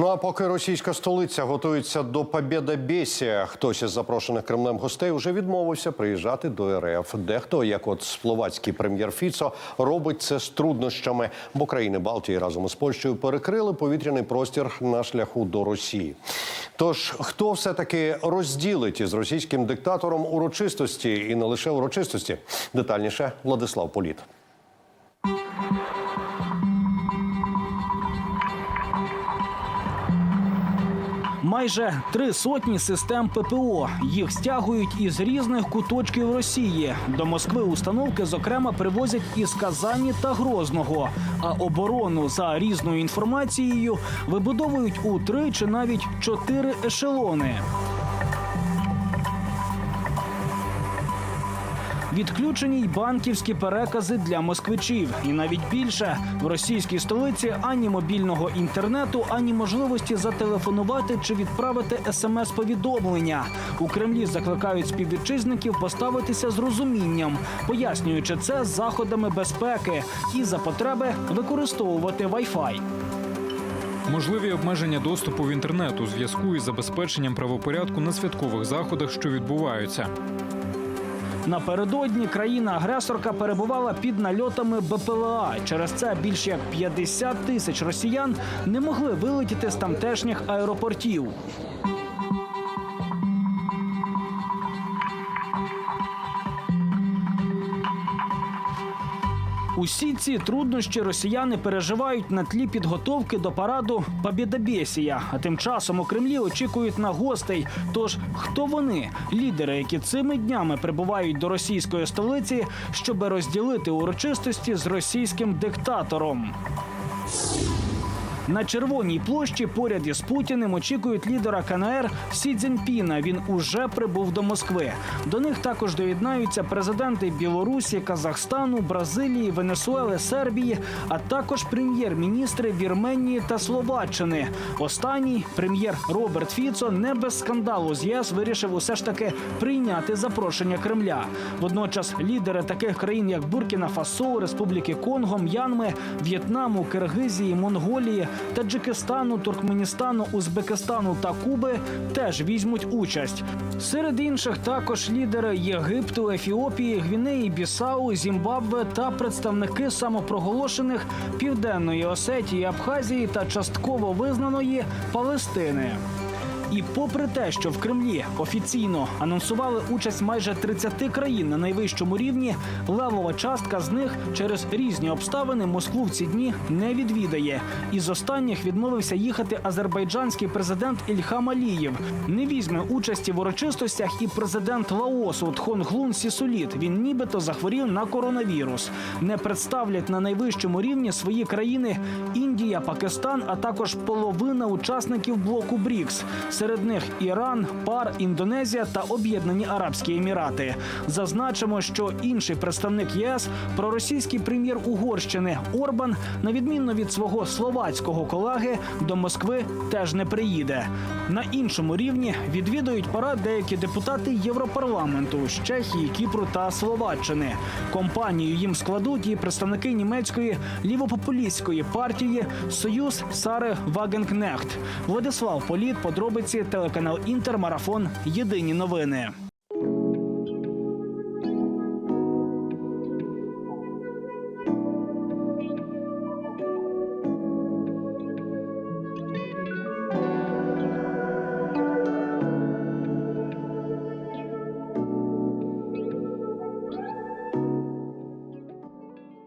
Ну а поки російська столиця готується до Побєдобєсія, хтось із запрошених Кремлем гостей вже відмовився приїжджати до РФ. Дехто, як от словацький прем'єр Фіцо, робить це з труднощами, бо країни Балтії разом із Польщею перекрили повітряний простір на шляху до Росії. Тож хто все таки розділить із російським диктатором урочистості і не лише урочистості? Детальніше Владислав Політ. Майже три сотні систем ППО. Їх стягують із різних куточків Росії. До Москви установки, зокрема, привозять із Казані та Грозного. А оборону за різною інформацією вибудовують у три чи навіть чотири ешелони. Відключені й банківські перекази для москвичів, і навіть більше в російській столиці ані мобільного інтернету, ані можливості зателефонувати чи відправити смс-повідомлення. У Кремлі закликають співвітчизників поставитися з розумінням, пояснюючи це заходами безпеки і за потреби використовувати Wi-Fi. Можливі обмеження доступу в інтернет у зв'язку із забезпеченням правопорядку на святкових заходах, що відбуваються. Напередодні країна-агресорка перебувала під нальотами БПЛА. Через це більше як 50 тисяч росіян не могли вилетіти з тамтешніх аеропортів. Усі ці труднощі росіяни переживають на тлі підготовки до параду Побєдобєсія. А тим часом у Кремлі очікують на гостей. Тож хто вони, лідери, які цими днями прибувають до російської столиці, щоб розділити урочистості з російським диктатором? На червоній площі поряд із Путіним очікують лідера КНР Сі Цзіньпіна. Він уже прибув до Москви. До них також доєднаються президенти Білорусі, Казахстану, Бразилії, Венесуели, Сербії, а також прем'єр-міністри Вірменії та Словаччини. Останній прем'єр Роберт Фіцо не без скандалу з ЄС вирішив усе ж таки прийняти запрошення Кремля. Водночас лідери таких країн, як Буркіна Фасо, Республіки Конго, М'янми, В'єтнаму, Киргизії, Монголії, Таджикистану, Туркменістану, Узбекистану та Куби теж візьмуть участь. Серед інших також лідери Єгипту, Ефіопії, Гвінеї, Бісау, Зімбабве та представники самопроголошених Південної Осетії, Абхазії та частково визнаної Палестини. І попри те, що в Кремлі офіційно анонсували участь майже 30 країн на найвищому рівні, левова частка з них через різні обставини Москву в ці дні не відвідає. Із останніх відмовився їхати азербайджанський президент Ільхам Алієв. Не візьме участі в урочистостях і президент Лаосу Тхонглун Сісуліт. Він нібито захворів на коронавірус. Не представлять на найвищому рівні свої країни Індія, Пакистан, а також половина учасників блоку БРІКС. Серед них Іран, Пар, Індонезія та Об'єднані Арабські Емірати. Зазначимо, що інший представник ЄС, проросійський прем'єр Угорщини Орбан, на відміну від свого словацького колеги, до Москви теж не приїде. На іншому рівні відвідують парад деякі депутати Європарламенту з Чехії, Кіпру та Словаччини. Компанію їм складуть і представники німецької лівопопулістської партії Союз Сари Вагенкнехт. Владислав Політ, подробиці телеканал Інтер, марафон. Єдині новини.